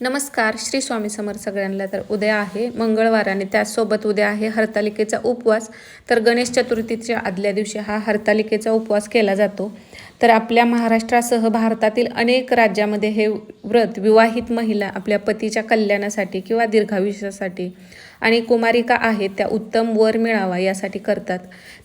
नमस्कार श्री स्वामी समर्थ सगळ्यांना. तर उद्या आहे मंगळवार आणि त्याचसोबत उद्या आहे हरतालिकेचा उपवास. तर गणेश चतुर्थीच्या आदल्या दिवशी हा हरतालिकेचा उपवास केला जातो. तर आपल्या महाराष्ट्रासह भारतातील अनेक राज्यामध्ये हे व्रत विवाहित महिला आपल्या पतीच्या कल्याणासाठी किंवा दीर्घायुष्यासाठी आणि कुमारिका आहेत त्या उत्तम वर मिळावा यासाठी करतात.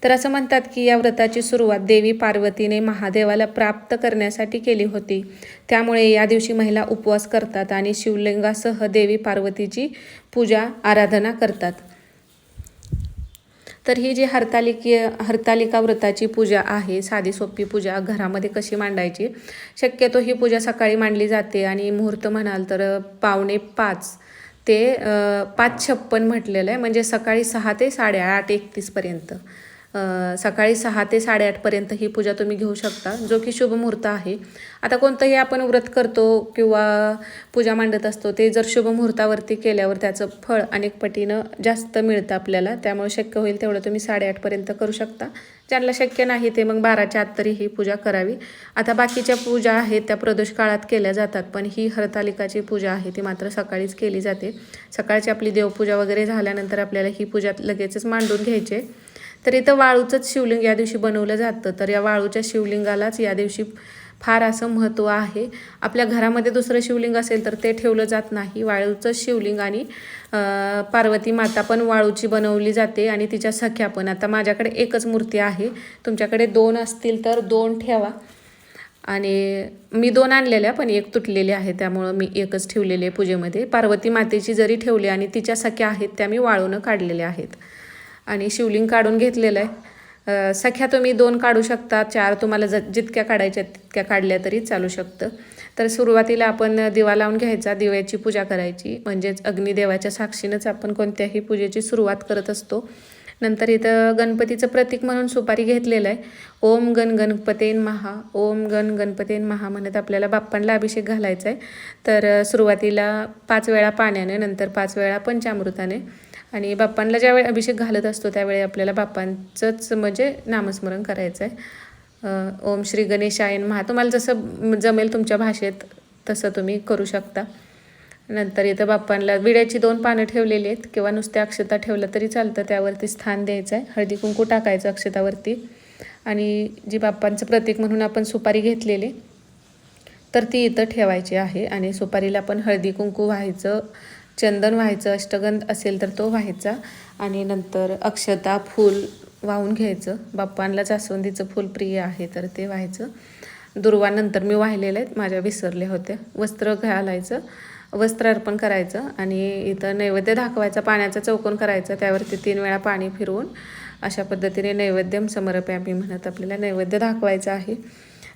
तर असं म्हणतात की या व्रताची सुरुवात देवी पार्वतीने महादेवाला प्राप्त करण्यासाठी केली होती. त्यामुळे या दिवशी महिला उपवास करतात आणि शिवलिंगासह देवी पार्वतीची पूजा आराधना करतात. तर ही जी हरतालिकी हरतालिका व्रताची पूजा आहे साधी सोपी पूजा घरामध्ये कशी मांडायची? शक्यतो ही पूजा सकाळी मांडली जाते आणि मुहूर्त म्हणाल तर पावणे पाच ते पाच छप्पन म्हटलेलं आहे. म्हणजे सकाळी सहा ते साडेआठ एकतीसपर्यंत सकाळी सहा ते साडेआठपर्यंत ही पूजा तुम्ही घेऊ शकता जो की शुभ मुहूर्त आहे. आता कोणतंही आपण व्रत करतो किंवा पूजा मांडत असतो ते जर शुभ मुहूर्तावरती केल्यावर त्याचं फळ अनेक पटीनं जास्त मिळतं आपल्याला त्यामुळे शक्य होईल तेवढं तुम्ही साडेआठपर्यंत करू शकता. ज्यांना शक्य नाही ते मग बाराच्या आत तरी ही पूजा करावी आता बाकीच्या पूजा आहेत त्या प्रदोष काळात केल्या जातात पण ही हरतालिकाची पूजा आहे ती मात्र सकाळीच केली जाते सकाळची आपली देवपूजा वगैरे झाल्यानंतर आपल्याला ही पूजा लगेचच मांडून घ्यायची आहे. तर इथं वाळूचंच शिवलिंग या दिवशी बनवलं जातं तर या वाळूच्या शिवलिंगालाच या दिवशी फार असं महत्त्व आहे. आपल्या घरामध्ये दुसरं शिवलिंग असेल तर ते ठेवलं जात नाही. वाळूचं शिवलिंग आणि पार्वती माता पण वाळूची बनवली जाते आणि तिच्या सख्या पण. आता माझ्याकडे एकच मूर्ती आहे. तुमच्याकडे दोन असतील तर दोन ठेवा. आणि मी दोन आणलेल्या पण एक तुटलेली आहे. त्यामुळं मी एकच ठेवलेली आहे पूजेमध्ये. पार्वती मातेची जरी ठेवली आणि तिच्या सख्या आहेत त्या मी वाळूनं काढलेल्या आहेत. आणि शिवलिंग काढून घेतलेलं आहे. सख्या तुम्ही दोन काढू शकता चार तुम्हाला ज जितक्या काढायच्या तितक्या काढल्या तरी चालू शकतं. तर सुरुवातीला आपण दिवा लावून घ्यायचा दिव्याची पूजा करायची. म्हणजेच अग्निदेवाच्या साक्षीनंच आपण कोणत्याही पूजेची सुरुवात करत असतो. नंतर इथं गणपतीचं प्रतीक म्हणून सुपारी घेतलेलं आहे. ओम गण गणपतेन महा ओम गण गणपतेन महा म्हणत आपल्याला बाप्पांना अभिषेक घालायचा आहे. तर सुरुवातीला पाच वेळा पाण्याने नंतर पाच वेळा पंचामृताने आणि बाप्पांना ज्यावेळी अभिषेक घालत असतो त्यावेळी आपल्याला बाप्पांचंच म्हणजे नामस्मरण करायचं आहे ओम श्री गणेशायन महा तुम्हाला जसं जमेल तुमच्या भाषेत तसं तुम्ही करू शकता. नंतर इथं बाप्पांना विड्याची दोन पानं ठेवलेली आहेत किंवा नुसत्या अक्षता ठेवलं तरी चालतं त्यावरती स्थान द्यायचं आहे हळदी कुंकू टाकायचं अक्षतावरती. आणि जी बाप्पांचं प्रतीक म्हणून आपण सुपारी घेतलेली तर ती इथं ठेवायची आहे. आणि सुपारीला पण हळदी कुंकू व्हायचं चंदन व्हायचं अष्टगंध असेल तर तो व्हायचा. आणि नंतर अक्षता फूल वाहून घ्यायचं. बाप्पांना जास्वंदीचं फूल प्रिय आहे तर ते व्हायचं. दुर्वानंतर मी वाहिलेले आहेत माझ्या विसरल्या होत्या. वस्त्र घालायचं वस्त्र अर्पण करायचं आणि इथं नैवेद्य दाखवायचा पाण्याचा चौकोन करायचा त्यावरती तीन वेळा पाणी फिरवून अशा पद्धतीने नैवेद्यम समर्पयामी म्हणत आपल्याला नैवेद्य दाखवायचं आहे.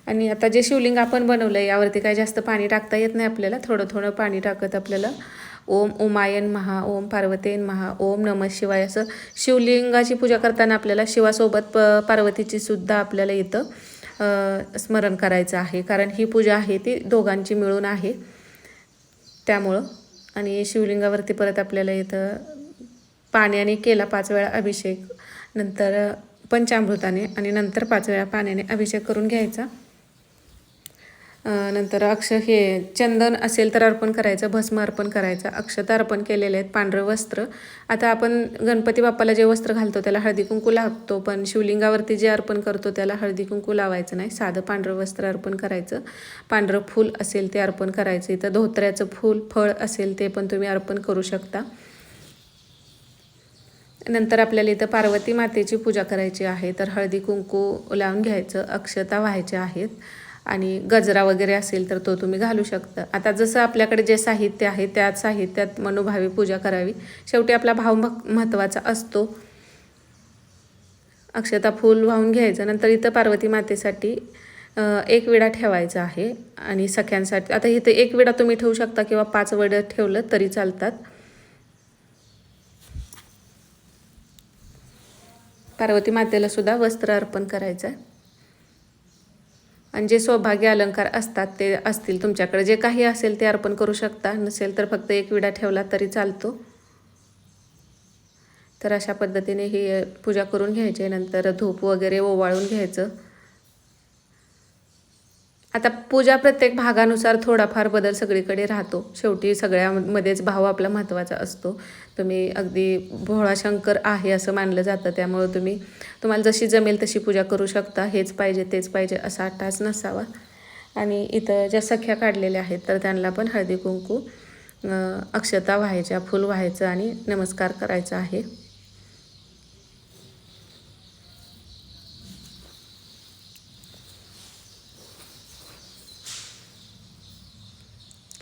आणि आता जे शिवलिंग आपण बनवलं आहे यावरती काही जास्त पाणी टाकता येत नाही आपल्याला. थोडं थोडं पाणी टाकत आपल्याला. ओम उमायन महा ओम पार्वतेन महा ओम नमः शिवाय. असं शिवलिंगाची पूजा करताना आपल्याला शिवासोबत प पार्वतीची सुद्धा आपल्याला इथं स्मरण करायचं आहे. कारण ही पूजा आहे ती दोघांची मिळून आहे. त्यामुळं. आणि शिवलिंगावरती परत आपल्याला इथं पाण्याने केला पाच वेळा अभिषेक. नंतर पंचामृताने आणि नंतर पाच वेळा पाण्याने अभिषेक करून घ्यायचा. नंतर अक्ष हे चंदन असेल तर अर्पण करायचं भस्म अर्पण करायचं अक्षता अर्पण केलेले आहेत पांढरं वस्त्र. आता आपण गणपती बाप्पाला जे वस्त्र घालतो त्याला हळदी कुंकू लागतो पण शिवलिंगावरती जे अर्पण करतो त्याला हळदी कुंकू लावायचं नाही. साधं पांढरं वस्त्र अर्पण करायचं. पांढरं फूल असेल ते अर्पण करायचं. इथं धोत्र्याचं फूल फळ असेल ते पण तुम्ही अर्पण करू शकता. नंतर आपल्याला इथं पार्वती मातेची पूजा करायची आहे. तर हळदी कुंकू लावून घ्यायचं अक्षता व्हायच्या आहेत. आणि गजरा वगैरे असेल तर तो तुम्ही घालू शकता. आता जसं आपल्याकडे जे साहित्य आहे त्या साहित्यात मनोभावी पूजा करावी. शेवटी आपला भाव महत्त्वाचा असतो. अक्षता फूल वाहून घ्यायचं नंतर इथं पार्वती मातेसाठी एक विडा ठेवायचा आहे. आणि सख्यांसाठी आता इथं एक विडा तुम्ही ठेवू शकता किंवा पाच वडं ठेवलं तरी चालतात. पार्वती मातेला सुद्धा वस्त्र अर्पण करायचं आहे आणि जे सौभाग्य अलंकार असतात ते असतील तुमच्याकडे. जे काही असेल ते अर्पण करू शकता. नसेल तर फक्त एक विडा ठेवला तरी चालतो. तर अशा पद्धतीने ही पूजा करून घ्यायची. नंतर धूप वगैरे ओवाळून घ्यायचं. आता पूजा प्रत्येक भागानुसार थोडाफार बदल सगळीकडे राहतो. शेवटी सगळ्यामध्येच भाव आपला महत्त्वाचा असतो. तुम्ही अगदी भोळाशंकर आहे असं मानलं जातं. त्यामुळं तुम्ही तुम्हाला जशी जमेल तशी पूजा करू शकता. हेच पाहिजे तेच पाहिजे असा अट्टाच नसावा. आणि इथं ज्या सख्या काढलेल्या आहेत तर त्यांना पण हळदी कुंकू अक्षता व्हायच्या फूल व्हायचं आणि नमस्कार करायचा आहे.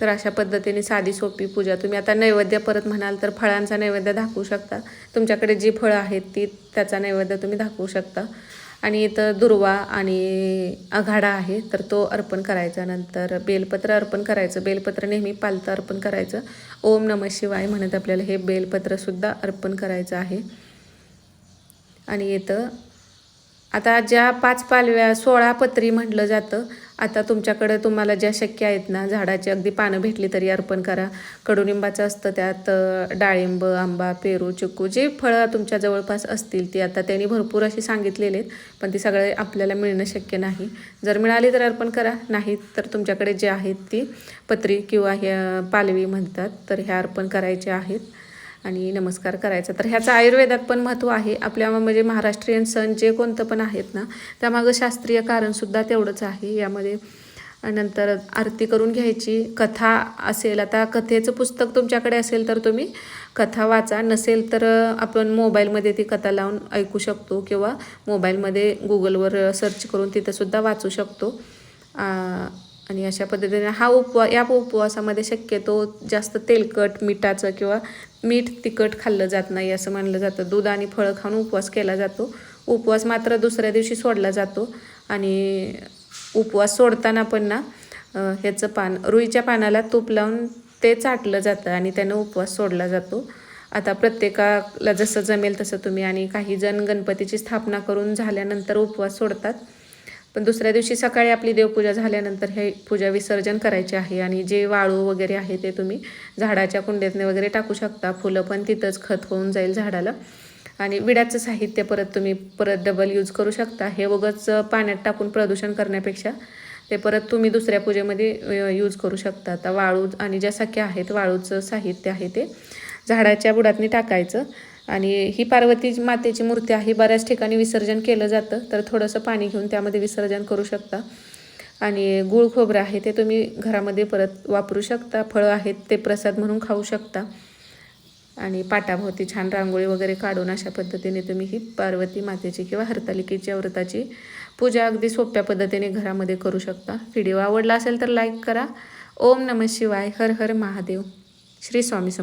तर अशा पद्धतीने साधी सोपी पूजा. तुम्ही आता नैवेद्य परत म्हणाल तर फळांचा नैवेद्य दाखवू शकता. तुमच्याकडे जी फळं आहेत ती त्याचा नैवेद्य तुम्ही दाखवू शकता. आणि इथं दुर्वा आणि आघाडा आहे तर तो अर्पण करायचा. नंतर बेलपत्र अर्पण करायचं. बेलपत्र नेहमी पालतं अर्पण करायचं. ओम नम शिवाय म्हणत आपल्याला हे बेलपत्रसुद्धा अर्पण करायचं आहे. आणि इथं आता ज्या पाच पालव्या सोळा पत्री म्हटलं जातं आता तुमच्याकडं तुम्हाला ज्या शक्य आहेत ना झाडाची अगदी पानं भेटली तरी अर्पण करा. कडुनिंबाचं असतं त्यात डाळिंब आंबा पेरू चिक्कू जे फळं तुमच्या जवळपास असतील ती आता त्यांनी भरपूर अशी सांगितलेली आहेत पण ती सगळे आपल्याला मिळणं शक्य नाही. जर मिळाली तर अर्पण करा नाही तर तुमच्याकडे जे आहेत ती पत्री किंवा ह्या पालवी म्हणतात तर ह्या अर्पण करायच्या आहेत. आणि नमस्कार करायचा. तर ह्याचं आयुर्वेदात पण महत्त्व आहे. आपल्या म्हणजे महाराष्ट्रीयन सण जे कोणतं पण आहेत ना त्यामागं शास्त्रीय कारणसुद्धा तेवढंच आहे. यामध्ये नंतर आरती करून घ्यायची. कथा असेल आता कथेचं पुस्तक तुमच्याकडे असेल तर तुम्ही कथा वाचा. नसेल तर आपण मोबाईलमध्ये ती कथा लावून ऐकू शकतो किंवा मोबाईलमध्ये गुगलवर सर्च करून तिथंसुद्धा वाचू शकतो. आणि अशा पद्धतीने हा उपवा या उपवासामध्ये शक्यतो जास्त तेलकट मिठाचं किंवा मीठ तिखट खाल्लं जात नाही असं मानलं जातं. दूध आणि फळं खाऊन उपवास केला जातो. उपवास मात्र दुसऱ्या दिवशी सोडला जातो. आणि उपवास सोडताना पण ना ह्याचं पान रुईच्या पानाला तूप लावून ते चाटलं जातं आणि त्यानं उपवास सोडला जातो. आता प्रत्येकाला जसं जमेल तसं तुम्ही आणि काही जण गणपतीची स्थापना करून झाल्यानंतर उपवास सोडतात. पण दुसऱ्या दिवशी सकाळी आपली देवपूजा झाल्यानंतर हे पूजा विसर्जन करायचे आहे आणि जे वाळू वगैरे आहे ते तुम्ही झाडाच्या कुंड्यातने वगैरे टाकू शकता. फुलं पण तिथंच खत होऊन जाईल झाडाला. आणि विड्याचं साहित्य परत तुम्ही परत डबल यूज करू शकता. हे उगाच पाण्यात टाकून प्रदूषण करण्यापेक्षा ते परत तुम्ही दुसऱ्या पूजेमध्ये यूज करू शकता. आता वाळू आणि ज्या सख्या आहेत वाळूचं साहित्य आहे ते झाडाच्या बुडातनी टाकायचं. आणि ही पार्वती मातेची मूर्ती आहे बऱ्याच ठिकाणी विसर्जन केलं जातं तर थोडंसं पाणी घेऊन त्यामध्ये विसर्जन करू शकता. आणि गुळ खोबरं आहे ते तुम्ही घरामध्ये परत वापरू शकता फळं आहेत ते प्रसाद म्हणून खाऊ शकता. आणि पाटाभोवती छान रांगोळी वगैरे काढून अशा पद्धतीने तुम्ही ही पार्वती मातेची किंवा हरतालिकेच्या व्रताची पूजा अगदी सोप्या पद्धतीने घरामध्ये करू शकता. व्हिडिओ आवडला असेल तर लाईक करा. ओम नम शिवाय. हर हर महादेव. श्री स्वामी